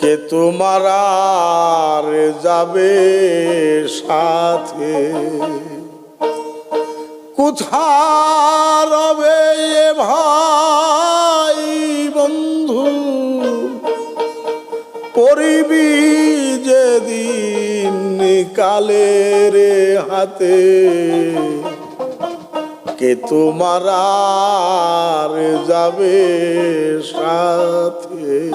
কে তোমার আর যাবে সাথে? কোথায় রবে ভাই বন্ধু? পরিবি যেদিন কালের হাতে। কে তোমার আর যাবে সাথে?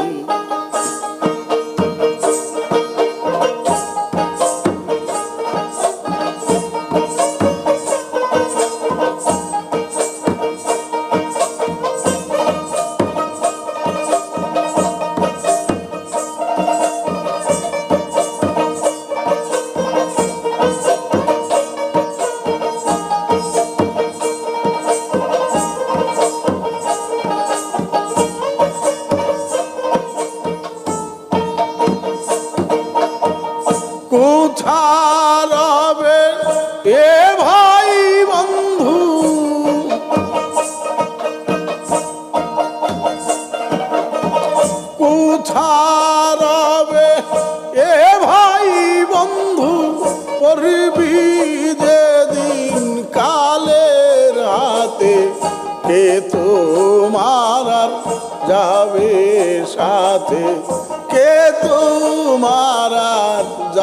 কোথায় রবে? এ ভাই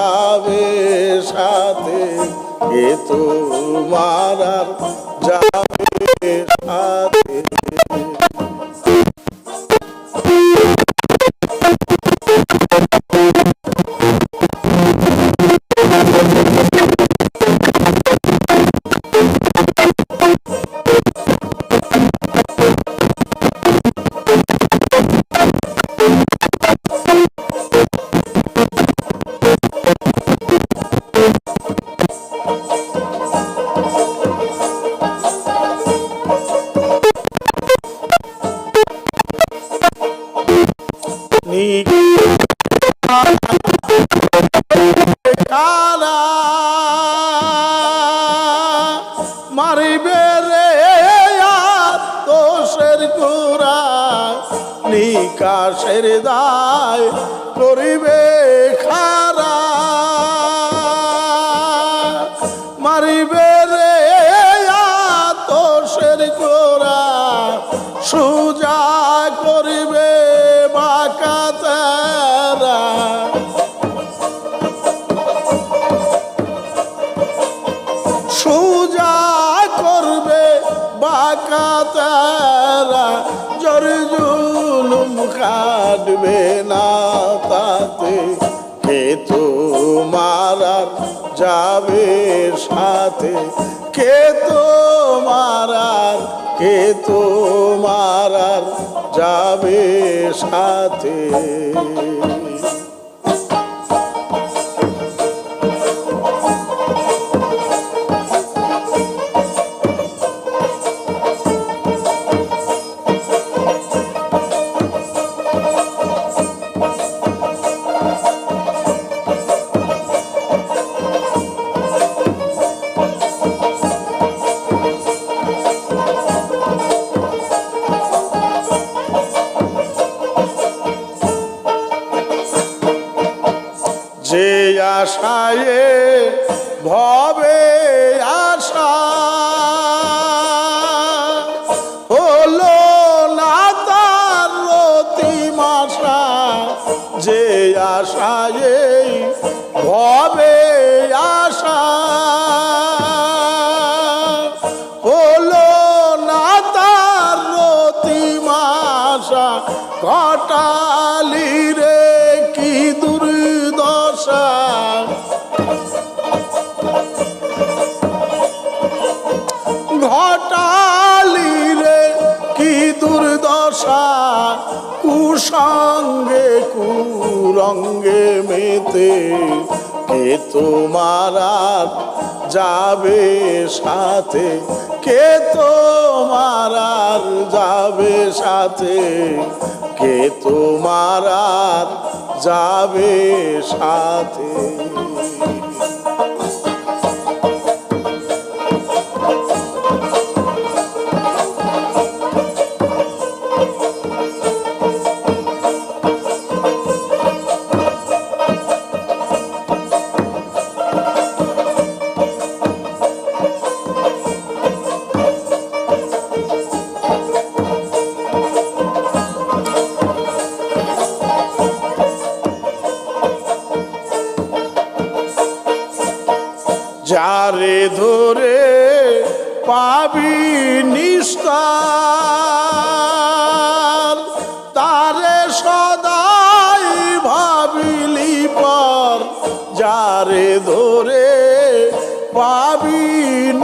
যাবে সাথে কে তোমার আর যাবে সাথে। কালা মারিবে রে তোষের গোড়া নিকাশের দায় করিবে খারা তারা জর জুলুম কাটবে না তাতে। কে তোমার আর যাবে সাথে? কে তোমার আর, কে তোমার আর যাবে সাথে? আশায় ভবে আশা। হলো না তার রতিমাশা, যে আশায় ভবে আশা। হলো না তার রতিমাশা, কটালি রে কি দুর্দশা কুসঙ্গে কুরঙ্গে মেতে, কে তোমার যাবে সাথে? কে তোমার যাবে সাথে? কে তোমার যাবে সাথে? যারে ধরে পাবি নিস্তার তারে সদাই ভাবিলি পর যারে ধরে পাবি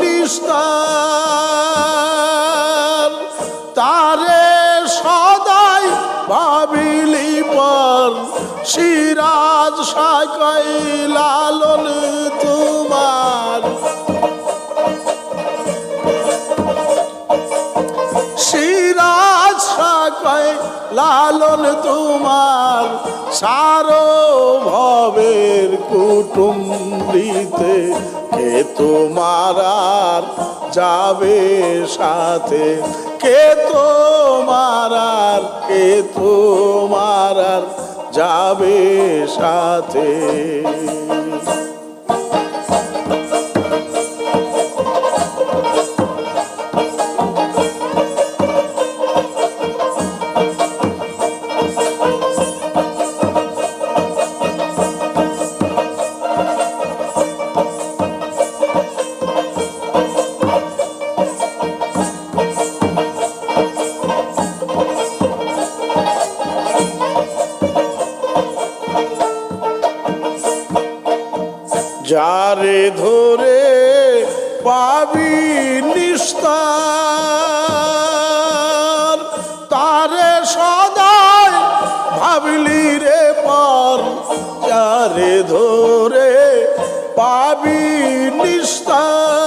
নিস্তার। লালন তোমার সারো ভবের কুটুম্বিতে, কে তোমার আর যাবে সাথে? কে তোমার আর, কে তোমার আর যাবে সাথে? পাবি নিস্তার। তারে সদায় ভাবলি রে পর চারে ধরে পাবি নিস্তার।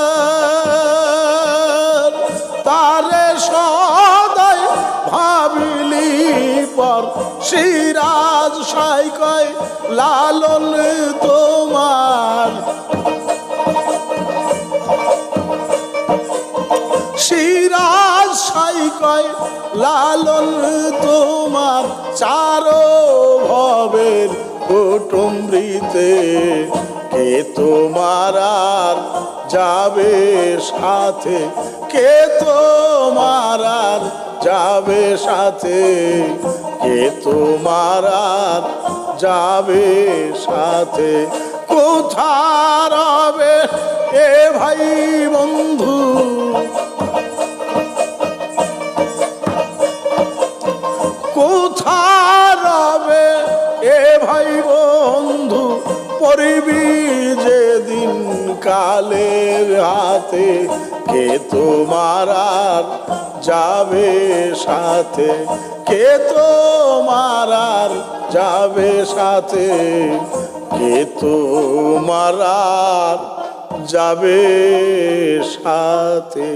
তারে সদায় ভাবলি পর, সিরাজ সাইকয় লালন তোমার সিরাজ সাইকয় লালন তোমার চারো ভবের কুটুম্বৃতে। কে তোমার আর যাবে সাথে? কে তোমার আর যাবে সাথে? কে তোমার আর যাবে সাথে? কোথায় রবে এ ভাই বন্ধু? কালের হাতে কে তোমার আর যাবে সাথে? কে তোমার আর যাবে সাথে? কে তোমার আর যাবে সাথে?